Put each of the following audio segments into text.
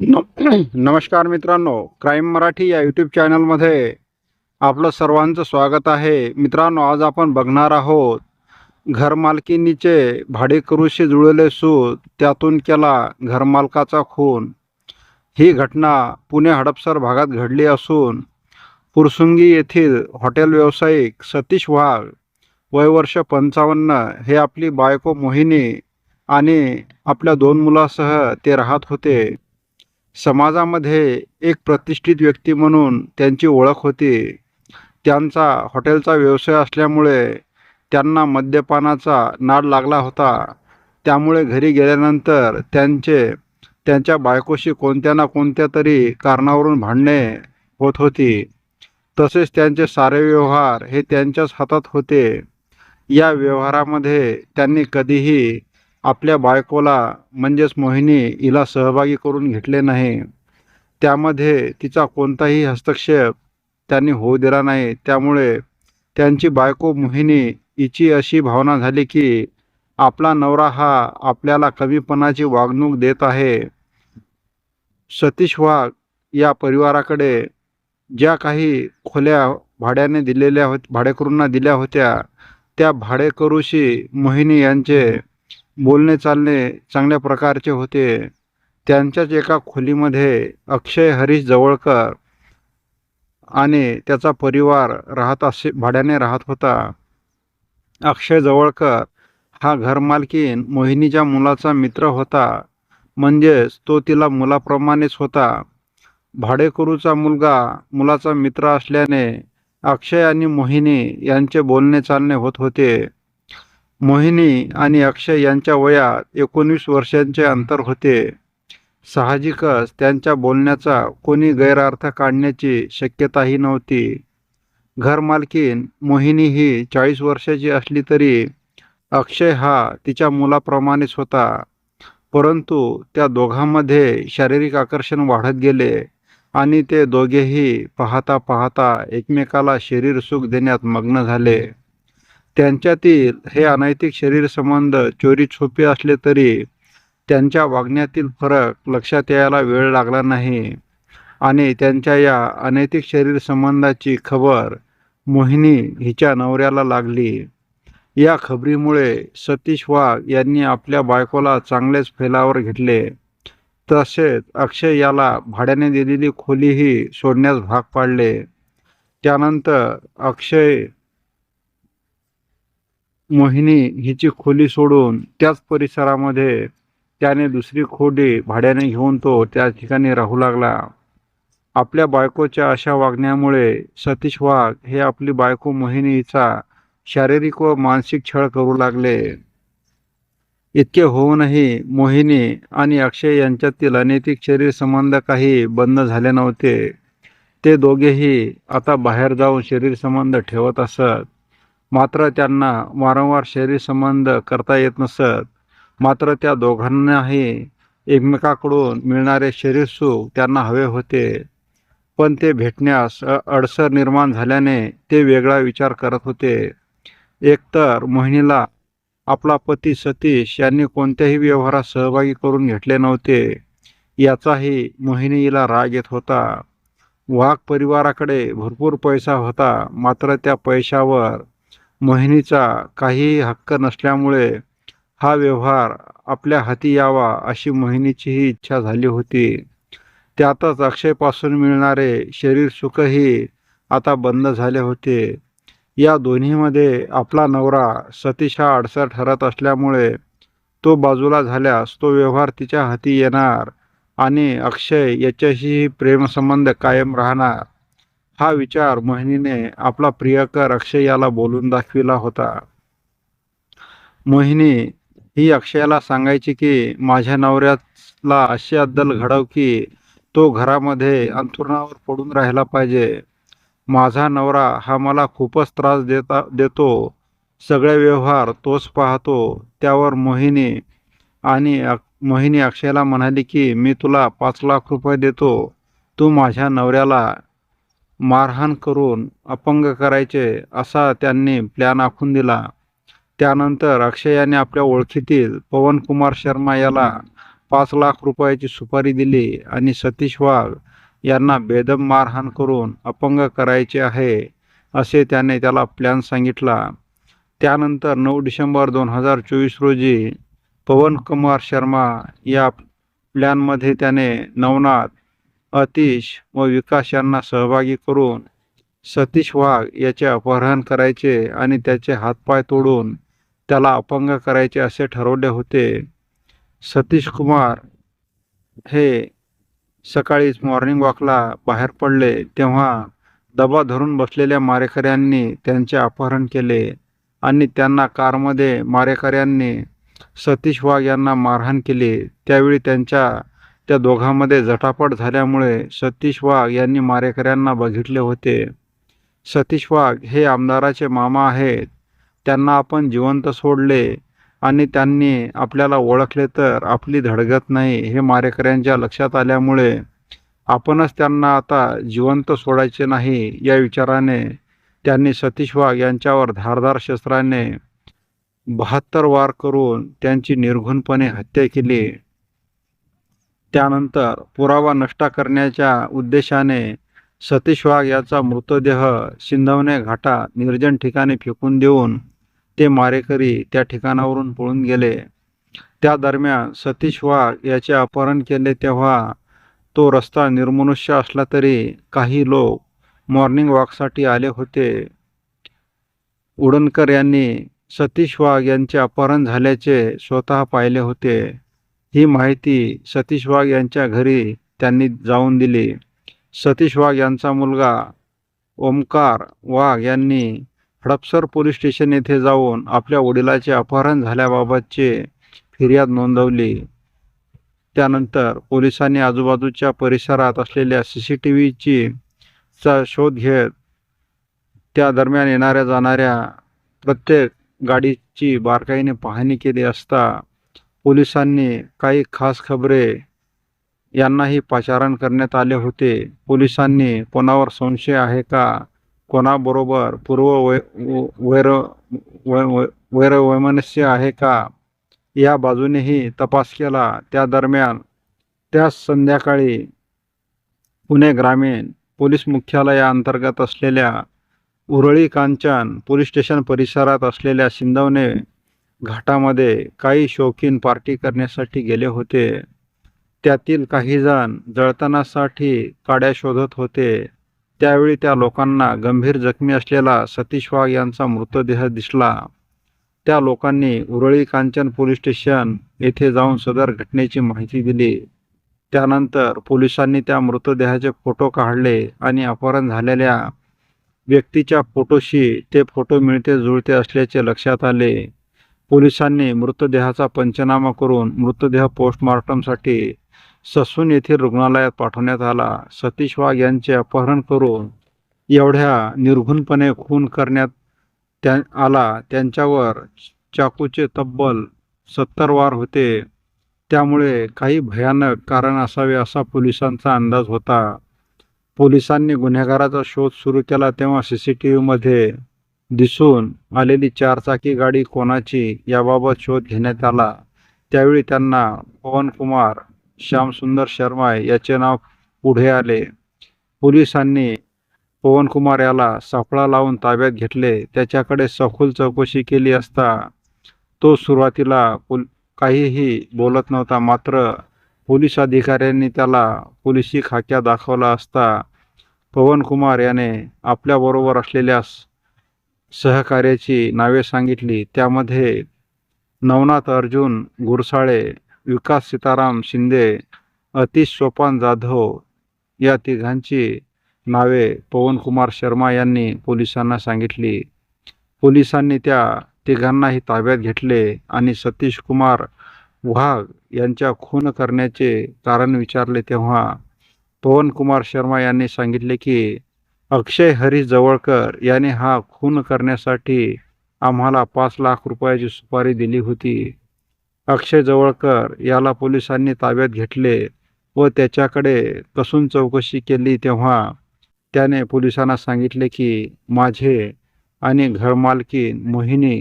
न नमस्कार मित्रांनो क्राईम मराठी या यूट्यूब चॅनलमध्ये आपलं सर्वांचं स्वागत आहे. मित्रांनो आज आपण बघणार आहोत घरमालकिनीचे भाडेकरूशी जुळले सूत त्यातून केला घरमालकाचा खून. ही घटना पुणे हडपसर भागात घडली असून पुरसुंगी येथील हॉटेल व्यावसायिक सतीश वाघ वयवर्ष पंचावन्न हे आपली बायको मोहिनी आणि आपल्या दोन मुलासह ते राहत होते. समाजामध्ये एक प्रतिष्ठित व्यक्ती म्हणून त्यांची ओळख होती. त्यांचा हॉटेलचा व्यवसाय असल्यामुळे त्यांना मद्यपानाचा नाद लागला होता. त्यामुळे घरी गेल्यानंतर त्यांचे त्यांच्या बायकोशी कोणत्या ना कोणत्या तरी कारणावरून भांडणे होत होती. तसेच त्यांचे सारे व्यवहार हे त्यांच्याच हातात होते. या व्यवहारामध्ये त्यांनी कधीही आपल्या बायकोला म्हणजेच मोहिनी हिला सहभागी करून घेतले नाही. त्यामध्ये तिचा कोणताही हस्तक्षेप त्यांनी होऊ दिला नाही. त्यामुळे त्यांची बायको मोहिनी हिची अशी भावना झाली की आपला नवरा हा आपल्याला कमीपणाची वागणूक देत आहे. सतीश वाघ या परिवाराकडे ज्या काही खोल्या भाड्याने दिलेल्या होत भाडेकरूंना दिल्या होत्या त्या भाडेकरूशी मोहिनी यांचे बोलणे चालणे चांगल्या प्रकारचे होते. त्यांच्याच एका खोलीमध्ये अक्षय हरीश जवळकर आणि त्याचा परिवार राहत असे भाड्याने राहत होता. अक्षय जवळकर हा घरमालकीन मोहिनीच्या मुलाचा मित्र होता. म्हणजेच तो तिला मुलाप्रमाणेच होता. भाडेकरूचा मुलगा मुलाचा मित्र असल्याने अक्षय आणि मोहिनी यांचे बोलणे चालणे होत होते. मोहिनी आणि अक्षय यांच्या वयात एकोणीस वर्षांचे अंतर होते. साहजिकच त्यांच्या बोलण्याचा कोणी गैरअर्थ काढण्याची शक्यताही नव्हती. घरमालकीन मोहिनी ही चाळीस वर्षाची असली तरी अक्षय हा तिच्या मुलाप्रमाणेच होता. परंतु त्या दोघांमध्ये शारीरिक आकर्षण वाढत गेले आणि ते दोघेही पाहता पाहता एकमेकाला शरीर सुख देण्यात मग्न झाले. त्यांच्यातील हे अनैतिक शरीर संबंध चोरी छुपे असले तरी त्यांच्या वागण्यातील फरक लक्षात यायला वेळ लागला नाही. आणि त्यांच्या या अनैतिक शरीर संबंधाची खबर मोहिनी हिच्या नवऱ्याला लागली. या खबरीमुळे सतीश वाघ यांनी आपल्या बायकोला चांगलेच फैलावर घेतले. तसेच अक्षय याला भाड्याने दिलेली खोलीही सोडण्यास भाग पाडले. त्यानंतर अक्षय मोहिनी हिची खोली सोडून त्याच परिसरामध्ये त्याने दुसरी खोली भाड्याने घेऊन तो त्या ठिकाणी राहू लागला. आपल्या बायकोच्या अशा वागण्यामुळे सतीश वाघ हे आपली बायको मोहिनीचा शारीरिक व मानसिक छळ करू लागले. इतके होऊनही मोहिनी आणि अक्षय यांच्यातील अनैतिक शरीर संबंध काही बंद झाले नव्हते. ते दोघेही आता बाहेर जाऊन शरीर संबंध ठेवत असत. मात्र त्यांना वारंवार शरीर संबंध करता येत नसत. मात्र त्या दोघांनाही एकमेकाकडून मिळणारे शरीर सुख त्यांना हवे होते. पण ते भेटण्यास अडसर निर्माण झाल्याने ते वेगळा विचार करत होते. एकतर मोहिनीला आपला पती सतीश यांनी कोणत्याही व्यवहारात सहभागी करून घेतले नव्हते. याचाही मोहिनीला राग येत होता. वाघ परिवाराकडे भरपूर पैसा होता. मात्र त्या पैशावर मोहिनीचा काहीही हक्क नसल्यामुळे हा व्यवहार आपल्या हाती यावा अशी मोहिनीचीही इच्छा झाली होती. त्यातच अक्षयपासून मिळणारे शरीर सुखही आता बंद झाले होते. या दोन्हीमध्ये आपला नवरा सतीश हा अडसर ठरत असल्यामुळे तो बाजूला झाल्यास तो व्यवहार तिच्या हाती येणार आणि अक्षय याच्याशीही प्रेमसंबंध कायम राहणार. हा विचार मोहिनीने आपला प्रियकर अक्षय याला बोलून दाखविला होता. मोहिनी ही अक्षयाला सांगायची की माझ्या नवऱ्याला अशी अद्दल घडव की तो घरामध्ये अंथरुणावर पडून राहिला पाहिजे. माझा नवरा हा मला खूपच त्रास देता देतो. सगळे व्यवहार तोच पाहतो. त्यावर मोहिनी आणि अक- मोहिनी अक्षयला म्हणाली की मी तुला पाच लाख रुपये देतो. तू माझ्या नवऱ्याला मारहाण करून अपंग करायचे असा त्यांनी प्लॅन आखून दिला. त्यानंतर अक्षय याने आपल्या ओळखीतील पवनकुमार शर्मा याला पाच लाख रुपयाची सुपारी दिली आणि सतीश वाघ यांना बेदम मारहाण करून अपंग करायचे आहे असे त्याने त्याला प्लॅन सांगितला. त्यानंतर नऊ डिसेंबर दोन हजार चोवीस रोजी पवनकुमार शर्मा या प्लॅनमध्ये त्याने नवनाथ अतिश व विकास यांना सहभागी करून सतीश वाघ याचे अपहरण करायचे आणि त्याचे हातपाय तोडून त्याला अपंग करायचे असे ठरवले होते. सतीश कुमार हे सकाळीच मॉर्निंग वॉकला बाहेर पडले. तेव्हा दबा धरून बसलेल्या मारेकऱ्यांनी त्यांचे अपहरण केले आणि त्यांना कारमध्ये मारेकऱ्यांनी सतीश वाघ यांना मारहाण केली. त्यावेळी त्यांच्या त्या दोघांमध्ये झटापट झाल्यामुळे सतीश वाघ यांनी मारेकऱ्यांना बघितले होते. सतीश वाघ हे आमदाराचे मामा आहेत. त्यांना आपण जिवंत सोडले आणि त्यांनी आपल्याला ओळखले तर आपली धडगत नाही हे मारेकऱ्यांच्या लक्षात आल्यामुळे आपणच त्यांना आता जिवंत सोडायचे नाही या विचाराने त्यांनी सतीश वाघ यांच्यावर धारदार शस्त्राने बहात्तर वार करून त्यांची निर्घुणपणे हत्या केली. त्यानंतर पुरावा नष्ट करण्याच्या उद्देशाने सतीश वाघ याचा मृतदेह सिंधवणे घाटा निर्जन ठिकाणी फेकून देऊन ते मारेकरी त्या ठिकाणावरून पळून गेले. त्या दरम्यान सतीश वाघ याचे अपहरण केले तेव्हा तो रस्ता निर्मनुष्य असला तरी काही लोक मॉर्निंग वॉकसाठी आले होते. उडणकर यांनी सतीश वाघ यांचे अपहरण झाल्याचे स्वतः पाहिले होते. ही माहिती सतीश वाघ यांच्या घरी त्यांनी जाऊन दिली. सतीश वाघ यांचा मुलगा ओमकार वाघ यांनी हडपसर पोलीस स्टेशन येथे जाऊन आपल्या वडिलाचे अपहरण झाल्याबाबतचे फिर्याद नोंदवली. त्यानंतर पोलिसांनी आजूबाजूच्या परिसरात असलेल्या सी सी टी व्हीची चा शोध घेत त्या दरम्यान येणाऱ्या जाणाऱ्या प्रत्येक गाडीची बारकाईने पाहणी केली असता पोलिसांनी काही खास खबरे यांनाही पाचारण करण्यात आले होते. पोलिसांनी कोणावर संशय आहे का? कोणाबरोबर पूर्व वै वैर वै वैरवैमनस्य आहे का? या बाजूनेही तपास केला. त्या दरम्यान त्या संध्याकाळी पुणे ग्रामीण पोलीस मुख्यालयाअंतर्गत असलेल्या उरळी कांचन पोलीस स्टेशन परिसरात असलेल्या शिंदवने घाटामध्ये काही शौकीन पार्टी करण्यासाठी गेले होते. त्यातील काहीजण जळतानासाठी काड्या शोधत होते. त्यावेळी त्या लोकांना गंभीर जखमी असलेला सतीश वाघ यांचा मृतदेह दिसला. त्या लोकांनी उरळी कांचन पोलीस स्टेशन येथे जाऊन सदर घटनेची माहिती दिली. त्यानंतर पोलिसांनी त्या मृतदेहाचे फोटो काढले आणि अपहरण झालेल्या व्यक्तीच्या फोटोशी ते फोटो मिळते जुळते असल्याचे लक्षात आले. पोलिसांनी मृतदेहाचा पंचनामा करून मृतदेह पोस्टमॉर्टमसाठी ससून येथील रुग्णालयात पाठवण्यात आला. सतीश वाघ यांचे अपहरण करून एवढ्या निर्घुणपणे खून करण्यात त्या आला. त्यांच्यावर चाकूचे तब्बल सत्तर वार होते. त्यामुळे काही भयानक कारण असावे असा पोलिसांचा अंदाज होता. पोलिसांनी गुन्हेगाराचा शोध सुरू केला तेव्हा सी सी टी व्हीमध्ये दिसून आलेली चारचाकी गाडी कोणाची याबाबत शोध घेण्यात आला. त्यावेळी त्यांना पवन कुमार श्यामसुंदर शर्मा याचे नाव पुढे आले. पोलिसांनी पवनकुमार याला सापळा लावून ताब्यात घेतले. त्याच्याकडे सखोल चौकशी केली असता तो सुरुवातीला पुल काहीही बोलत नव्हता. मात्र पोलीस अधिकाऱ्यांनी त्याला पोलिसी खाक्या दाखवला असता पवनकुमार याने आपल्याबरोबर असलेल्या सहकार्याची नावे सांगितली. त्यामध्ये नवनाथ अर्जुन गुरसाळे विकास सीताराम शिंदे अतिश सोपान जाधव या तिघांची नावे पवनकुमार शर्मा यांनी पोलिसांना सांगितली. पोलिसांनी त्या तिघांनाही ताब्यात घेतले आणि सतीश कुमार वाघ यांच्या खून करण्याचे कारण विचारले तेव्हा पवनकुमार शर्मा यांनी सांगितले की अक्षय हरी जवळकर याने हा खून करण्यासाठी आम्हाला पाच लाख रुपयाची सुपारी दिली होती. अक्षय जवळकर याला पोलिसांनी ताब्यात घेतले व त्याच्याकडे कसून चौकशी केली तेव्हा त्याने पोलिसांना सांगितले की माझे आणि घरमालकीन मोहिनी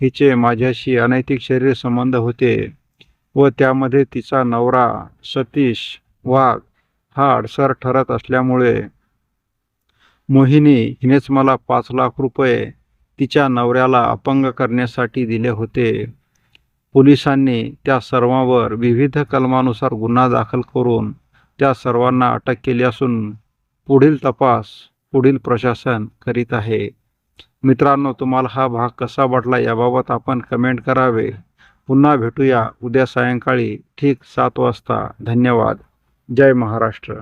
हिचे माझ्याशी अनैतिक शरीर संबंध होते व त्यामध्ये तिचा नवरा सतीश वाघ हा अडसर ठरत असल्यामुळे मोहिनी हिनेच मला पाच लाख रुपये तिच्या नवऱ्याला अपंग करण्यासाठी दिले होते. पोलिसांनी त्या सर्वांवर विविध कलमानुसार गुन्हा दाखल करून त्या सर्वांना अटक केली असून पुढील तपास पुढील प्रशासन करीत आहे. मित्रांनो तुम्हाला हा भाग कसा वाटला याबाबत आपण कमेंट करावे. पुन्हा भेटूया उद्या सायंकाळी ठीक सात वाजता. धन्यवाद. जय महाराष्ट्र.